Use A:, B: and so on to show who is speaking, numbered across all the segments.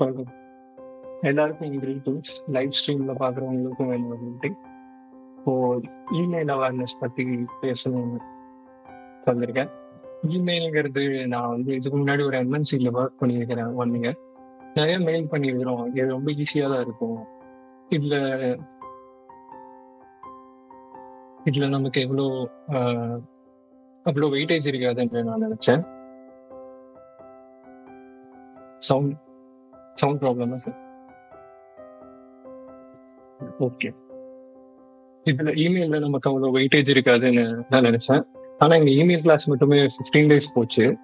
A: வணக்கம். எல்லாருக்கும் greetings. Live ஸ்ட்ரீம்ல பார்க்குறவங்களுக்கும் வேணும் இப்போ இமெயில் அவேர்னஸ் பத்தி பேசணும்னு வந்திருக்கேன். இமெயில்ங்கிறது நான் வந்து இதுக்கு முன்னாடி ஒரு எம்என்சியில் ஒர்க் பண்ணியிருக்கிறேன் ஒன் இயர். நிறைய மெயில் பண்ணியிருக்கிறோம். இது ரொம்ப ஈஸியா தான் இருக்கும். இதுல இதுல நமக்கு எவ்வளோ அவ்வளோ வெயிட்டேஜ் இருக்காதுன்னு நான் நினைச்சேன் sound sound problem sir? Okay. இதுல இமெயில்ல நமக்கு அவ்வளோ வெயிட்டேஜ் இருக்காதுன்னு நான் நினைச்சேன் ஆனா எங்க இமெயில் கிளாஸ் மட்டுமே 15 டேஸ் போச்சு.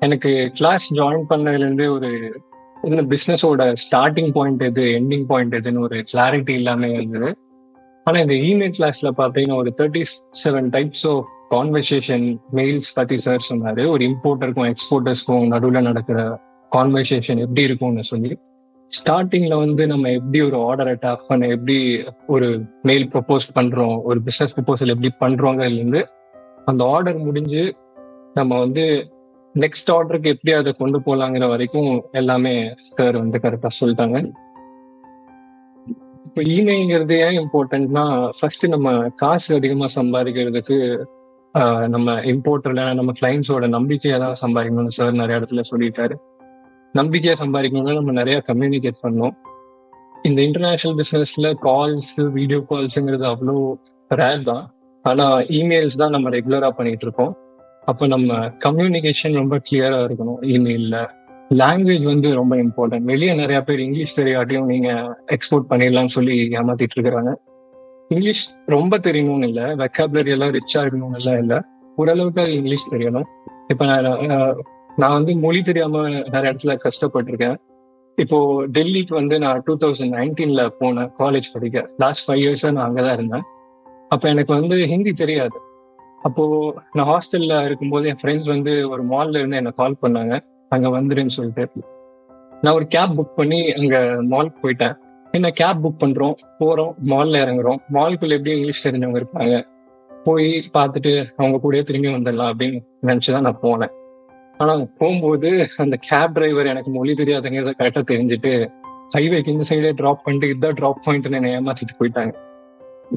A: எனக்கு கிளாஸ் ஜாயின் பண்ணதுலேருந்தே ஒரு இதுல பிசினஸோட ஸ்டார்டிங் பாயிண்ட் எது, எண்டிங் பாயிண்ட் எதுன்னு ஒரு கிளாரிட்டி இல்லாம இருந்தது. ஆனா இந்த இமெயில் கிளாஸ்ல பாத்தீங்கன்னா ஒரு 37 டைப்ஸ் ஆஃப் கான்வர்சேஷன் மெயில்ஸ் பத்தி சார் சொன்னாரு. ஒரு இம்போர்ட்டருக்கும், எக்ஸ்போர்ட்டர்ஸ்க்கும் நடுவுல நடக்கிற கான்வர்சேஷன் எப்படி இருக்கும்னு சொல்லி, ஸ்டார்டிங்ல வந்து நம்ம எப்படி ஒரு ஆர்டர் அட்டாக் பண்ண, எப்படி ஒரு மெயில் ப்ரொபோஸ் பண்றோம், ஒரு பிசினஸ் ப்ரொபோசல் எப்படி பண்றோங்கிறதுலேருந்து, அந்த ஆர்டர் முடிஞ்சு நம்ம வந்து நெக்ஸ்ட் ஆர்டருக்கு எப்படி அதை கொண்டு போகலாங்கிற வரைக்கும் எல்லாமே சார் வந்து கரெக்டாக சொல்லிட்டாங்க. இப்போ இமெயில்ங்கிறது ஏன் இம்பார்ட்டன்ட்னா, ஃபர்ஸ்ட் நம்ம காசு அதிகமாக சம்பாதிக்கிறதுக்கு நம்ம இம்போர்ட்டர்ல நம்ம கிளைண்ட்ஸோட நம்பிக்கையை தான் சம்பாதிக்கணும்னு சார் நிறைய இடத்துல சொல்லிட்டாரு. நம்பிக்கையா சம்பாதிக்கணும்னா நம்ம நிறைய கம்யூனிகேட் பண்ணோம் இந்த இன்டர்நேஷனல் பிசினஸ்ல கால்ஸ், வீடியோ கால்ஸுங்கிறது அவ்வளோ ரேர் தான். ஆனா இமெயில்ஸ் தான் நம்ம ரெகுலரா பண்ணிட்டு இருக்கோம். அப்போ நம்ம கம்யூனிகேஷன் ரொம்ப கிளியரா இருக்கணும் இமெயில்ல. லாங்குவேஜ் வந்து ரொம்ப இம்பார்ட்டன்ட். வெளியே நிறைய பேர் இங்கிலீஷ் தெரியாட்டியும் நீங்க எக்ஸ்போர்ட் பண்ணிடலாம்னு சொல்லி ஏமாத்திட்டு இருக்கிறாங்க. இங்கிலீஷ் ரொம்ப தெரியணும்னு இல்ல. வெக்காபுலரி எல்லாம் ரிச்சா இருக்கணும்னுலாம் இல்ல. ஓரளவுக்கு இங்கிலீஷ் தெரியணும். இப்போ நான் நான் வந்து மொழி தெரியாம நிறைய இடத்துல கஷ்டப்பட்டிருக்கேன் இப்போ டெல்லிக்கு வந்து நான் 2019ல போனேன் காலேஜ் படிக்க. லாஸ்ட் ஃபைவ் இயர்ஸா நான் அங்கதான் இருந்தேன். அப்ப எனக்கு வந்து ஹிந்தி தெரியாது. அப்போ நான் ஹாஸ்டல்ல இருக்கும்போது என் ஃப்ரெண்ட்ஸ் வந்து ஒரு மால்ல இருந்து என்ன கால் பண்ணாங்க. அங்க வந்துருன்னு சொல்லிட்டு. நான் ஒரு கேப் புக் பண்ணி அங்க மால்க்கு போயிட்டேன். என்ன கேப் புக் பண்றோம், போறோம், மால்ல இறங்குறோம். மாலுக்குள்ள எப்படியும் இங்கிலீஷ் தெரிஞ்சவங்க இருப்பாங்க. போய் பார்த்துட்டு அவங்க கூடயே திரும்பி வந்துடலாம் அப்படின்னு நினைச்சுதான் நான் போனேன். ஆனா போகும்போது அந்த கேப் டிரைவர் எனக்கு மொழி தெரியாதங்க இதை கரெக்டா தெரிஞ்சுட்டு, ஹைவேக்கு இந்த சைடே டிராப் பண்ணிட்டு இதான் டிராப் பாயிண்ட்ன்னு என்னை ஏமாத்திட்டு போயிட்டாங்க.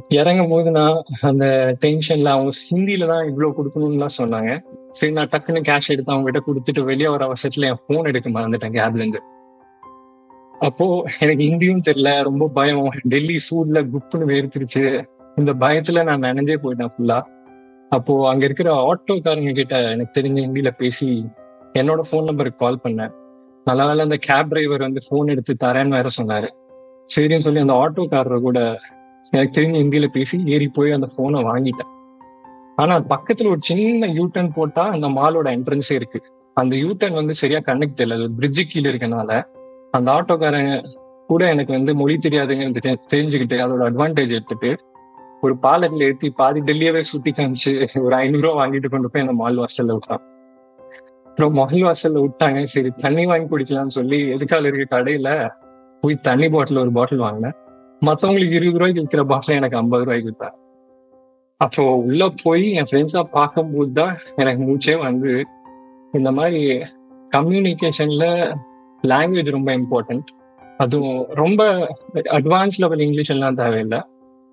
A: இறங்கும் போது நான் அந்த டென்ஷன்ல அவங்க ஹிந்தில தான் இவ்வளவு கொடுக்கணும்னுலாம் சொன்னாங்க. சரி நான் டக்குன்னு கேஷ் எடுத்து அவங்க கிட்ட குடுத்துட்டு வெளியே வர அவசரத்துல என் ஃபோன் எடுக்க மறந்துட்டேன் கேப்ல இருந்து அப்போ எனக்கு ஹிந்தியும் தெரியல. ரொம்ப பயம். டெல்லி சூட்ல குப்புன்னு வேர்த்துருச்சு. இந்த பயத்துல நான் நினைஞ்சே போயிட்டேன் ஃபுல்லா. அப்போ அங்க இருக்கிற ஆட்டோக்காரங்க கிட்ட எனக்கு தெரிஞ்ச ஹிந்தில பேசி என்னோட ஃபோன் நம்பருக்கு கால் பண்ணேன். நல்ல வேலை அந்த கேப் டிரைவர் வந்து ஃபோன் எடுத்து தரேன்னு வேற சொன்னாரு. சரின்னு சொல்லி அந்த ஆட்டோக்காரர் கூட எனக்கு தெரிஞ்ச ஹிந்தியில பேசி ஏறி போய் அந்த ஃபோனை வாங்கிட்டேன். ஆனா பக்கத்துல ஒரு சின்ன யூ டர்ன் போட்டா அந்த மாலோட என்ட்ரன்ஸே இருக்கு. அந்த யூ டர்ன் வந்து சரியா கண்ணுக்கு தெரியல. பிரிட்ஜு கீழே இருக்கனால, அந்த ஆட்டோக்காரங்க கூட எனக்கு வந்து மொழி தெரியாதுங்கிறது தெரிஞ்சுக்கிட்டு அதோட அட்வான்டேஜ் எடுத்துட்டு, ஒரு பாலத்துல ஏற்றி பாதி டெல்லியவே சுத்தி காமிச்சு ஒரு ஐநூறு வாங்கிட்டு கொண்டு போய் அந்த மால் வாசல்ல விட்டான். அப்புறம் மால் வாசல்ல விட்டாங்க. சரி தண்ணி வாங்கி குடிக்கலாம்னு சொல்லி எதுக்கால இருக்க கடையில போய் தண்ணி பாட்டில் ஒரு பாட்டில் வாங்கினேன் மத்தவங்களுக்கு இருபது ரூபாய்க்கு விற்கிற பாட்டில எனக்கு ரூ. 50 வித்தாங்க. அப்போ உள்ள போய் என் ஃப்ரெண்ட்ஸா பார்க்கும்போது தான் எனக்கு மூச்சே வந்து, இந்த மாதிரி கம்யூனிகேஷன்ல லாங்குவேஜ் ரொம்ப இம்பார்ட்டன்ட். அதுவும் ரொம்ப அட்வான்ஸ் லெவல் இங்கிலீஷ் எல்லாம் தேவையில்ல.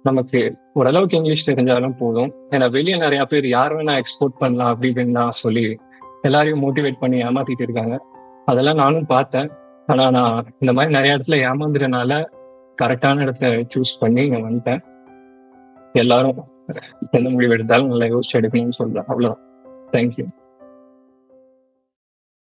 A: நமக்கு ஓரளவுக்கு இங்கிலீஷ் தெரிஞ்சாலும் போதும். ஏன்னா வெளிய நிறைய பேர் யார் வேணா எக்ஸ்போர்ட் பண்ணலாம் அப்படி இப்படின்லாம் சொல்லி எல்லாரையும் மோட்டிவேட் பண்ணி ஏமாத்திட்டு இருக்காங்க. அதெல்லாம் நானும் பார்த்தேன். ஆனா நான் இந்த மாதிரி நிறைய இடத்துல ஏமாந்துறதுனால கரெக்டான இடத்த சூஸ் பண்ணி இங்க வந்துட்டேன். எல்லாரும் எந்த முடிவு எடுத்தாலும் நல்லா யோசிச்சு எடுக்கணும்னு சொல்றேன். அவ்வளோதான். Thank you.